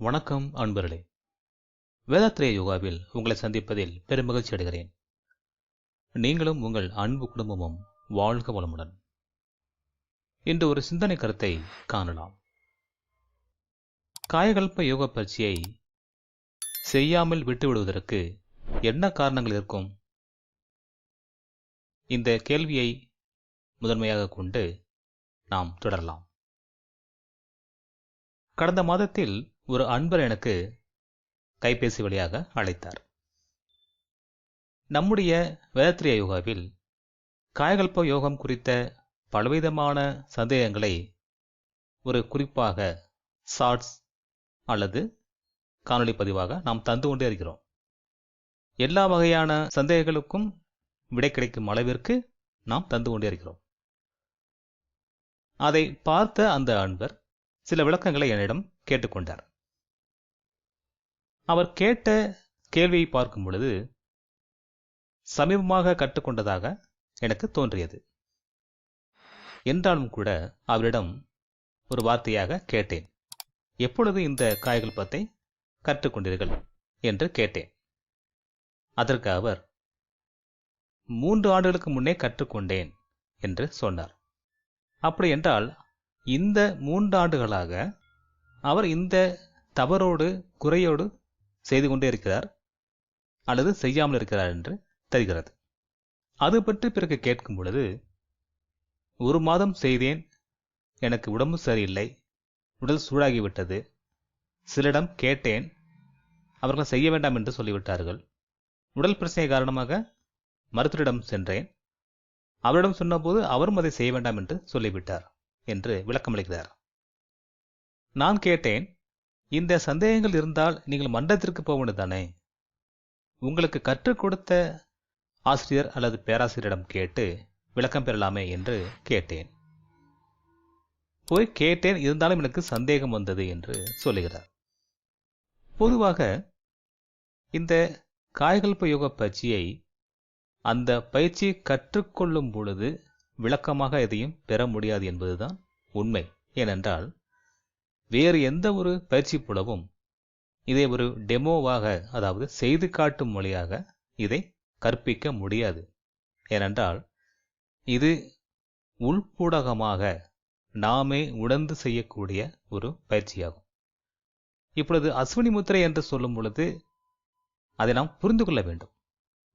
வணக்கம் அன்பர்களே. வேதாத்திரேய யோகாவில் உங்களை சந்திப்பதில் பெருமகிழ்ச்சி அடைகிறேன். நீங்களும் உங்கள் அன்பு குடும்பமும் வாழ்க வளமுடன். இன்று ஒரு சிந்தனை கருத்தை காணலாம். காயகல்ப யோக பயிற்சியை செய்யாமல் விட்டுவிடுவதற்கு என்ன காரணங்கள் இருக்கும்? இந்த கேள்வியை முதன்மையாக கொண்டு நாம் தொடரலாம். கடந்த மாதத்தில் ஒரு அன்பர் எனக்கு கைபேசி வழியாக அழைத்தார். நம்முடைய வேதத்ரிய யோகாவில் காயகல்ப யோகம் குறித்த பலவிதமான சந்தேகங்களை ஒரு குறிப்பாக ஷார்ட்ஸ் அல்லது காணொளி பதிவாக நாம் தந்து கொண்டே இருக்கிறோம். எல்லா வகையான சந்தேகங்களுக்கும் விடை கிடைக்கும் அளவிற்கு நாம் தந்து கொண்டே இருக்கிறோம். அதை பார்த்த அந்த அன்பர் சில விளக்கங்களை என்னிடம் கேட்டுக்கொண்டார். அவர் கேட்ட கேள்வியை பார்க்கும் பொழுது சமீபமாக கற்றுக்கொண்டதாக எனக்கு தோன்றியது. என்றாலும் கூட அவரிடம் ஒரு வார்த்தையாக கேட்டேன். எப்பொழுது இந்த காயகல்பத்தை கற்றுக்கொண்டீர்கள்? என்று கேட்டேன். அதற்கு அவர் மூன்று ஆண்டுகளுக்கு முன்னே கற்றுக்கொண்டேன் என்று சொன்னார். அப்படி என்றால் இந்த மூன்று ஆண்டுகளாக அவர் இந்த தவறோடு குறையோடு செய்து கொண்டே இருக்கிறார் அல்லது செய்யாமல் இருக்கிறார் என்று தெரிகிறது. அது பற்றி பிறகு கேட்கும் பொழுது ஒரு மாதம் செய்தேன் எனக்கு உடம்பு சரியில்லை உடல் சூடாகிவிட்டது சிலரிடம் கேட்டேன் அவர்கள் செய்ய வேண்டாம் என்று சொல்லிவிட்டார்கள். உடல் பிரச்சனை காரணமாக மருத்துவரிடம் சென்றேன். அவரிடம் சொன்னபோது அவரும் அதை செய்ய வேண்டாம் என்று சொல்லிவிட்டார் என்று விளக்கமளிக்கிறார். நான் கேட்டேன் இந்த சந்தேகங்கள் இருந்தால் நீங்கள் மன்றத்திற்கு போக உங்களுக்கு கற்றுக் கொடுத்த ஆசிரியர் அல்லது பேராசிரியரிடம் கேட்டு விளக்கம் பெறலாமே என்று கேட்டேன். போய் கேட்டேன் இருந்தாலும் எனக்கு சந்தேகம் வந்தது என்று சொல்லுகிறார். பொதுவாக இந்த காய்கல்ப யோக பயிற்சியை அந்த பயிற்சியை கற்றுக்கொள்ளும் பொழுது விளக்கமாக எதையும் பெற முடியாது என்பதுதான் உண்மை. ஏனென்றால் வேறு எந்த ஒரு பயிற்சி புலவும் இதை ஒரு டெமோவாக அதாவது செய்து காட்டும் மொழியாக இதை கற்பிக்க முடியாது. ஏனென்றால் இது உள்பூடகமாக நாமே உணர்ந்து செய்யக்கூடிய ஒரு பயிற்சியாகும். இப்பொழுது அஸ்வினி முத்திரை என்று சொல்லும் பொழுது அதை நாம் புரிந்து கொள்ள வேண்டும்.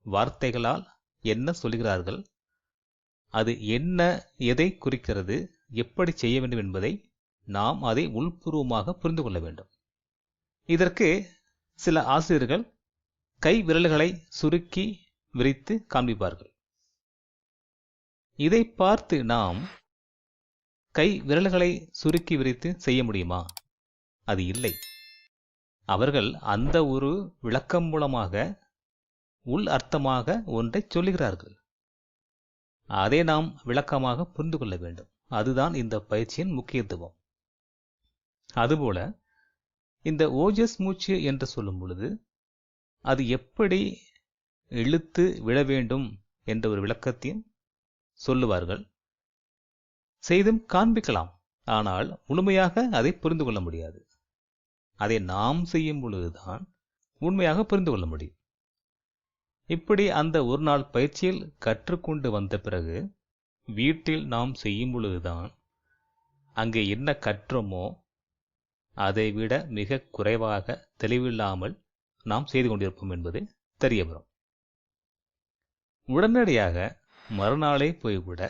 வார்த்தைகளால் என்ன சொல்கிறார்கள்? அது என்ன எதை குறிக்கிறது? எப்படி செய்ய வேண்டும் என்பதை நாம் அதை உள்பூர்வமாக புரிந்து கொள்ள வேண்டும். இதற்கு சில ஆசிரியர்கள் கை விரல்களை சுருக்கி விரித்து காண்பிப்பார்கள். இதை பார்த்து நாம் கை விரல்களை சுருக்கி விரித்து செய்ய முடியுமா? அது இல்லை. அவர்கள் அந்த ஒரு விளக்கம் மூலமாக உள் அர்த்தமாக ஒன்றை சொல்லுகிறார்கள். அதை நாம் விளக்கமாக புரிந்து கொள்ள வேண்டும். அதுதான் இந்த பயிற்சியின் முக்கியத்துவம். அதுபோல இந்த ஓஜஸ் மூச்சு என்று சொல்லும் பொழுது அது எப்படி இழுத்து விழ வேண்டும் என்ற ஒரு விளக்கத்தையும் சொல்லுவார்கள். செய்தும் காண்பிக்கலாம் ஆனால் முழுமையாக அதை புரிந்து கொள்ள முடியாது. அதை நாம் செய்யும் பொழுதுதான் உண்மையாக புரிந்து கொள்ள முடியும். இப்படி அந்த ஒரு நாள் பயிற்சியில் கற்றுக்கொண்டு வந்த பிறகு வீட்டில் நாம் செய்யும் பொழுதுதான் அங்கே என்ன கற்றோமோ அதை விட மிக குறைவாக தெளிவில்லாமல் நாம் செய்து கொண்டிருப்போம் என்பது தெரிய வரும் உடனடியாக மறுநாளே போய்விட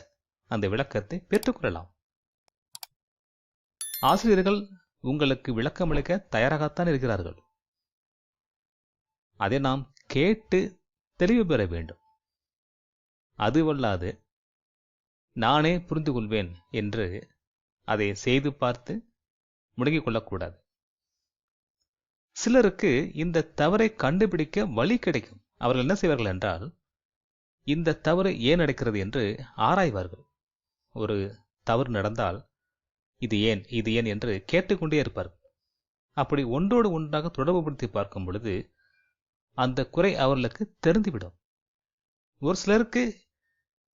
அந்த விளக்கத்தை பெற்றுக்கொள்ளலாம் ஆசிரியர்கள் உங்களுக்கு விளக்கமளிக்க தயாராகத்தான் இருக்கிறார்கள். அதை நாம் கேட்டு தெளிவு பெற வேண்டும். அதுவல்லாது நானே புரிந்து கொள்வேன் என்று அதை செய்து பார்த்து முடங்கிக் கொள்ளக்கூடாது சிலருக்கு இந்த தவறை கண்டுபிடிக்க வழி கிடைக்கும். அவர்கள் என்ன செய்வார்கள் என்றால் இந்த தவறு ஏன் நடக்கிறது என்று ஆராய்வார்கள். ஒரு தவறு நடந்தால் இது ஏன் இது ஏன் என்று கேட்டுக்கொண்டே இருப்பார்கள். அப்படி ஒன்றோடு ஒன்றாக தொடர்புபடுத்தி பார்க்கும் பொழுது அந்த குறை அவர்களுக்கு தெரிந்துவிடும். ஒரு சிலருக்கு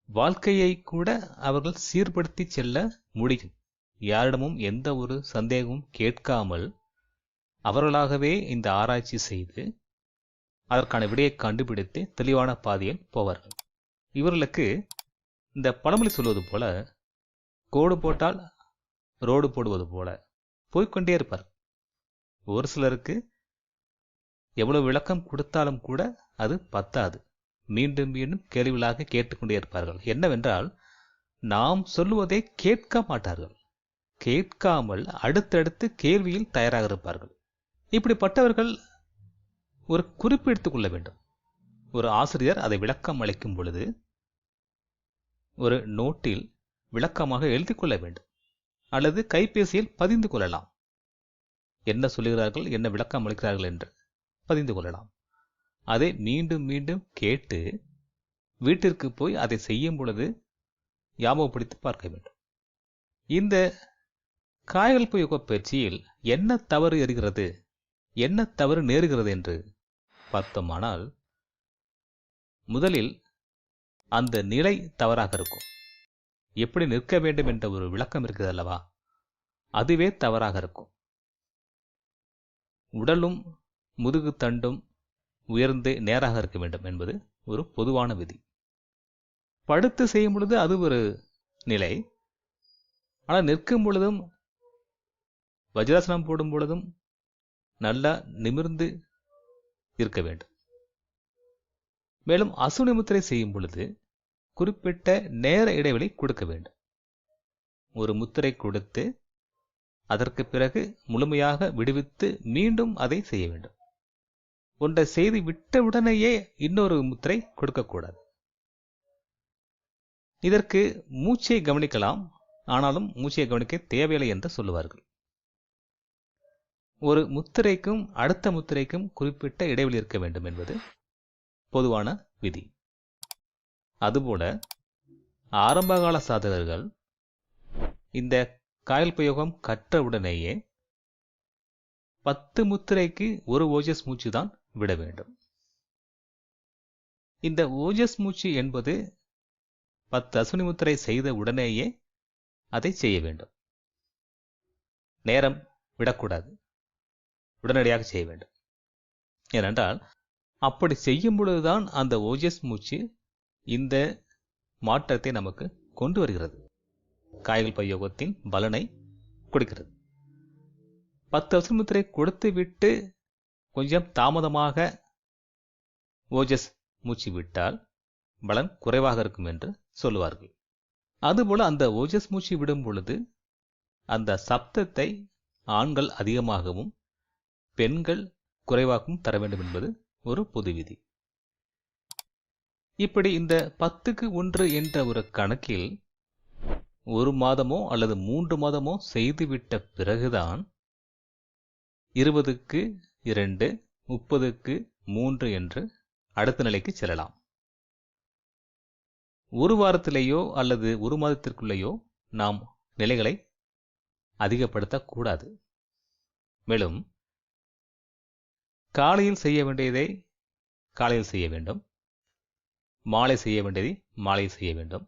வாழ்க்கையை கூட அவர்கள் சீர்படுத்தி செல்ல முடியும். யாரிடமும் எந்த ஒரு சந்தேகமும் கேட்காமல் அவர்களாகவே இந்த ஆராய்ச்சி செய்து அதற்கான விடையை கண்டுபிடித்து தெளிவான பாதையில் போவார்கள். இவர்களுக்கு இந்த பழமொழி சொல்வது போல கோடு போட்டால் ரோடு போடுவது போல போய்க்கொண்டே இருப்பார். ஒரு சிலருக்கு எவ்வளவு விளக்கம் கொடுத்தாலும் கூட அது பத்தாது. மீண்டும் மீண்டும் கேள்விகளாக கேட்டுக்கொண்டே இருப்பார்கள். என்னவென்றால் நாம் சொல்லுவதை கேட்க மாட்டார்கள். கேட்காமல் அடுத்தடுத்து கேள்வியில் தயாராக இருப்பார்கள் இப்படிப்பட்டவர்கள் ஒரு குறிப்பு எடுத்துக்கொள்ள வேண்டும். ஒரு ஆசிரியர் அதை விளக்கம் அளிக்கும் பொழுது ஒரு நோட்டில் விளக்கமாக எழுதி கொள்ள வேண்டும். அல்லது கைபேசியில் பதிந்து கொள்ளலாம். என்ன சொல்லுகிறார்கள் என்ன விளக்கம் அளிக்கிறார்கள் என்று பதிந்து கொள்ளலாம். அதை மீண்டும் மீண்டும் கேட்டு வீட்டிற்கு போய் அதை செய்யும் பொழுது ஞாபகப்படுத்தி பார்க்க வேண்டும். இந்த காய்கள் புயோக பயிற்சியில் என்ன தவறு எறுகிறது என்ன தவறு நேருகிறது என்று பார்த்தோமானால் முதலில் அந்த நிலை தவறாக இருக்கும். எப்படி நிற்க வேண்டும் என்ற ஒரு விளக்கம் இருக்குது அல்லவா? அதுவே தவறாக இருக்கும். உடலும் முதுகு தண்டும் உயர்ந்து நேராக இருக்க வேண்டும் என்பது ஒரு பொதுவான விதி. படுத்து செய்யும் பொழுது அது ஒரு நிலை. ஆனால் நிற்கும் பொழுதும் வஜ்ராசனம் போடும் பொழுதும் நல்லா நிமிர்ந்து இருக்க வேண்டும். மேலும் அசுனி முத்திரை செய்யும் பொழுது குறிப்பிட்ட நேர இடைவெளி கொடுக்க வேண்டும். ஒரு முத்திரை கொடுத்து அதற்கு பிறகு முழுமையாக விடுவித்து மீண்டும் அதை செய்ய வேண்டும். ஒன்றை செய்து விட்டவுடனேயே இன்னொரு முத்திரை கொடுக்கக்கூடாது. இதற்கு மூச்சை கவனிக்கலாம். ஆனாலும் மூச்சை கவனிக்க தேவையில்லை என்று சொல்லுவார்கள். ஒரு முத்திரைக்கும் அடுத்த முத்திரைக்கும் குறிப்பிட்ட இடைவெளி இருக்க வேண்டும் என்பது பொதுவான விதி. அதுபோல ஆரம்பகால சாதகர்கள் இந்த காயல் பிரயோகம் கற்றவுடனேயே பத்து முத்திரைக்கு ஒரு ஓஜஸ் மூச்சு தான் விட வேண்டும். இந்த ஓஜஸ் மூச்சு என்பது பத்து அசுனி முத்திரை செய்த உடனேயே அதை செய்ய வேண்டும். நேரம் விடக்கூடாது. உடனடியாக செய்ய வேண்டும். ஏனென்றால் அப்படி செய்யும் பொழுதுதான் அந்த ஓஜஸ் மூச்சு இந்த மாற்றத்தை நமக்கு கொண்டு வருகிறது. காய்கள் பயோகத்தின் பலனை கொடுக்கிறது. பத்து அவசரமுத்திரை கொடுத்து விட்டு கொஞ்சம் தாமதமாக ஓஜஸ் மூச்சு விட்டால் பலன் குறைவாக இருக்கும் என்று சொல்லுவார்கள். அதுபோல அந்த ஓஜஸ் மூச்சு விடும் பொழுது அந்த சப்தத்தை ஆண்கள் அதிகமாகவும் பெண்கள் குறைவாகவும் தர வேண்டும் என்பது ஒரு பொது விதி. இப்படி இந்த பத்துக்கு ஒன்று என்ற ஒரு கணக்கில் ஒரு மாதமோ அல்லது மூன்று மாதமோ செய்துவிட்ட பிறகுதான் இருபதுக்கு இரண்டு முப்பதுக்கு மூன்று என்று அடுத்த நிலைக்கு செல்லலாம். ஒரு வாரத்திலேயோ அல்லது ஒரு மாதத்திற்குள்ளேயோ நாம் நிலைகளை அதிகப்படுத்தக்கூடாது. மேலும் காலையில் செய்ய வேண்டியதை காலையில் செய்ய வேண்டும். மாலை செய்ய வேண்டியதை மாலையில் செய்ய வேண்டும்.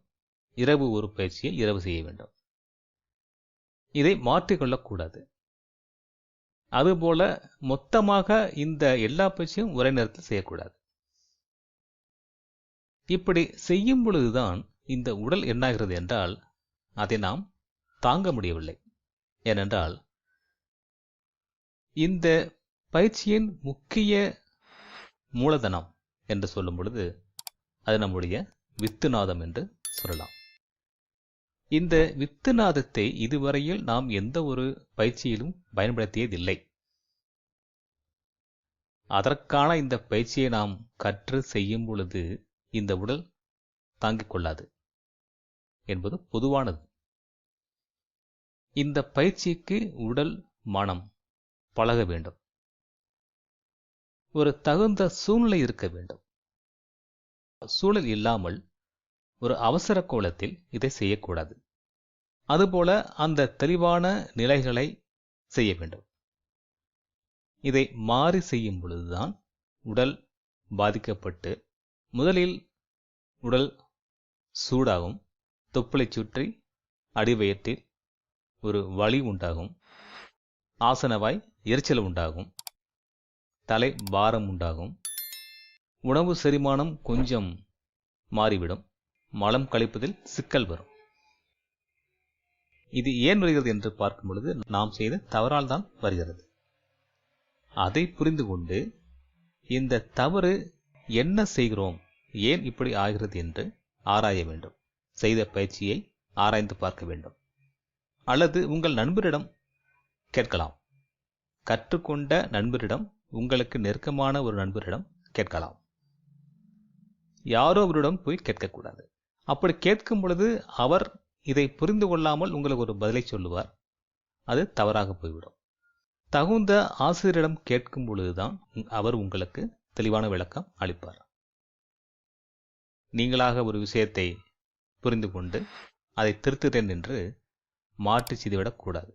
இரவு ஒரு பயிற்சியை இரவு செய்ய வேண்டும். இதை மாற்றிக்கொள்ளக்கூடாது. அதுபோல மொத்தமாக இந்த எல்லா பயிற்சியும் ஒரே நேரத்தில் செய்யக்கூடாது. இப்படி செய்யும் பொழுதுதான் இந்த உடல் என்னாகிறது என்றால் அதை நாம் தாங்க முடியவில்லை. ஏனென்றால் இந்த பயிற்சியின் முக்கிய மூலதனம் என்று சொல்லும் பொழுது அது நம்முடைய வித்துநாதம் என்று சொல்லலாம். இந்த வித்துநாதத்தை இதுவரையில் நாம் எந்த ஒரு பயிற்சியிலும் பயன்படுத்தியதில்லை. அதற்கான இந்த பயிற்சியை நாம் கற்று செய்யும் பொழுது இந்த உடல் தாங்கிக் கொள்ளாது என்பது பொதுவானது. இந்த பயிற்சிக்கு உடல் மனம் பழக வேண்டும். ஒரு தகுந்த சூழ்நிலை இருக்க வேண்டும். சூழல் இல்லாமல் ஒரு அவசர கோலத்தில் இதை செய்யக்கூடாது. அதுபோல அந்த தெளிவான நிலைகளை செய்ய வேண்டும். இதை மாறி செய்யும் பொழுதுதான் உடல் பாதிக்கப்பட்டு முதலில் உடல் சூடாகும். தொப்புளை சுற்றி அடிவயத்தில் ஒரு வலி உண்டாகும். ஆசனவாய் எரிச்சல் உண்டாகும். தலை பாரம் உண்டாகும். உணவு செரிமானம் கொஞ்சம் மாறிவிடும். மலம் கழிப்பதில் சிக்கல் வரும். இது ஏன் வருகிறது என்று பார்க்கும் பொழுது நாம் செய்த தவறால் தான் வருகிறது. அதை புரிந்து கொண்டு இந்த தவறு என்ன செய்கிறோம்? ஏன் இப்படி ஆகிறது என்று ஆராய வேண்டும். செய்த பயிற்சியை ஆராய்ந்து பார்க்க வேண்டும். அல்லது உங்கள் நண்பரிடம் கேட்கலாம். கற்றுக்கொண்ட நண்பரிடம் உங்களுக்கு நெருக்கமான ஒரு நண்பரிடம் கேட்கலாம். யாரோ அவரிடம் போய் கேட்கக்கூடாது. அப்படி கேட்கும் பொழுது அவர் இதை புரிந்து கொள்ளாமல் உங்களுக்கு ஒரு பதிலை சொல்லுவார். அது தவறாக போய்விடும். தகுந்த ஆசிரியரிடம் கேட்கும் பொழுதுதான் அவர் உங்களுக்கு தெளிவான விளக்கம் அளிப்பார். நீங்களாக ஒரு விஷயத்தை புரிந்து கொண்டு அதை திருத்துகிறேன் என்று மாற்றி செய்துவிடக்கூடாது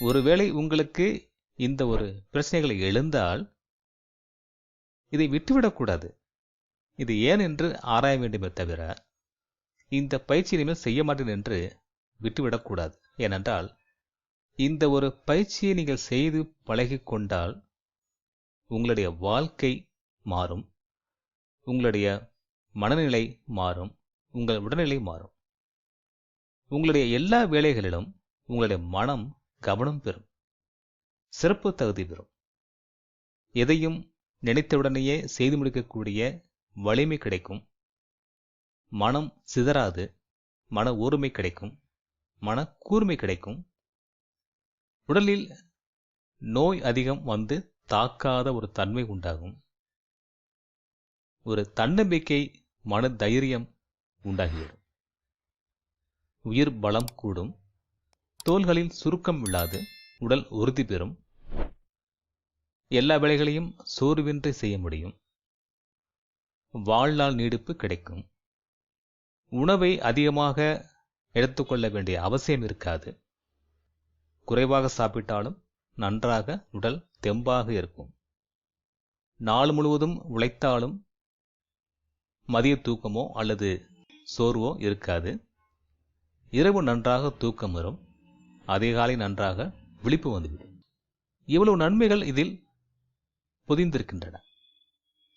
ஒருவேளை உங்களுக்கு இந்த ஒரு பிரச்சனைகள் எழுந்தால் இதை விட்டுவிடக்கூடாது இது ஏன் என்று ஆராய வேண்டுமே தவிர இந்த பயிற்சி இனிமேல் செய்ய மாட்டேன் என்று விட்டுவிடக்கூடாது ஏனென்றால் இந்த ஒரு பயிற்சியை நீங்கள் செய்து பழகி கொண்டால் உங்களுடைய வாழ்க்கை மாறும் உங்களுடைய மனநிலை மாறும் உங்கள் உடல்நிலை மாறும். உங்களுடைய எல்லா வேலைகளிலும் உங்களுடைய மனம் கவனம் பெறும். சிறப்பு தகுதி பெறும். எதையும் நினைத்தவுடனேயே செய்து முடிக்கக்கூடிய வலிமை கிடைக்கும். மனம் சிதறாது. மன ஒருமை கிடைக்கும். மன கூர்மை கிடைக்கும். உடலில் நோய் அதிகம் வந்து தாக்காத ஒரு தன்மை உண்டாகும். ஒரு தன்னம்பிக்கை மன தைரியம் உண்டாகிவிடும். உயிர் பலம் கூடும். தோள்களில் சுருக்கம் இல்லாது உடல் உறுதி பெறும். எல்லா வேலைகளையும் சோர்வின்றி செய்ய முடியும். வாழ்நாள் நீடிப்பு கிடைக்கும். உணவை அதிகமாக எடுத்துக்கொள்ள வேண்டிய அவசியம் இருக்காது. குறைவாக சாப்பிட்டாலும் நன்றாக உடல் தெம்பாக இருக்கும். நாள் முழுவதும் உழைத்தாலும் மதிய தூக்கமோ அல்லது சோர்வோ இருக்காது. இரவு நன்றாக தூக்கம் வரும். அதிகாலை நன்றாக விழிப்பு வந்துவிடும். இவ்வளவு நன்மைகள் இதில் புதிந்திருக்கின்றன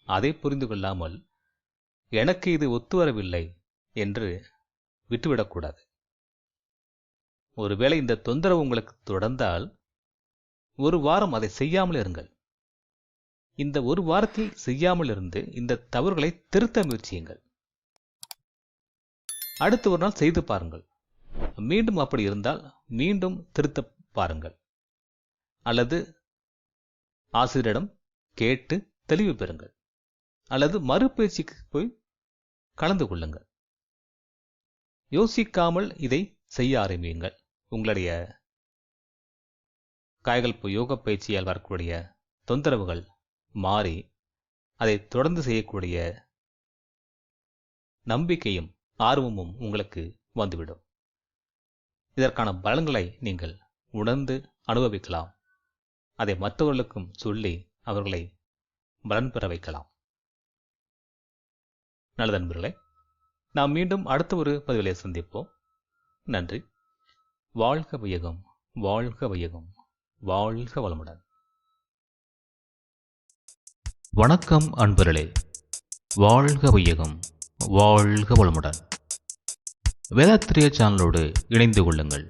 அதை புரிந்து கொள்ளாமல் எனக்கு இது ஒத்துவரவில்லை என்று விட்டுவிடக்கூடாது. ஒருவேளை இந்த தொந்தரவு உங்களுக்கு தொடர்ந்தால் ஒரு வாரம் அதை செய்யாமல் இருங்கள். இந்த ஒரு வாரத்தில் செய்யாமல் இருந்து இந்த தவறுகளை திருத்த முயற்சியுங்கள். அடுத்த ஒரு நாள் செய்து பாருங்கள். மீண்டும் அப்படி இருந்தால் மீண்டும் திருத்த பாருங்கள். அல்லது ஆசிரியரிடம் கேட்டு தெளிவு பெறுங்கள். அல்லது மறுபயிற்சிக்கு போய் கலந்து கொள்ளுங்கள். யோசிக்காமல் இதை செய்ய ஆரம்பியுங்கள். உங்களுடைய காய்கல்பு யோக பயிற்சியால் வரக்கூடிய தொந்தரவுகள் மாறி அதை தொடர்ந்து செய்யக்கூடிய நம்பிக்கையும் ஆர்வமும் உங்களுக்கு வந்துவிடும். இதற்கான பலன்களை நீங்கள் உணர்ந்து அனுபவிக்கலாம். அதை மற்றவர்களுக்கும் சொல்லி அவர்களை பலன் பெற வைக்கலாம். நல்ல நண்பர்களே நாம் மீண்டும் அடுத்த ஒரு பதிவிலே சந்திப்போம். நன்றி. வாழ்க வையகம் வாழ்க வையகம் வாழ்க வளமுடன். வணக்கம் அன்பர்களே வாழ்க வையகம் வாழ்க வளமுடன். வேதாத்திரிய சேனலோடு இணைந்து கொள்ளுங்கள்.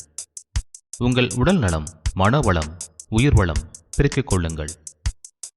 உங்கள் உடல் நலம் மனவளம் உயிர் வளம் பெருக்கிக் கொள்ளுங்கள்.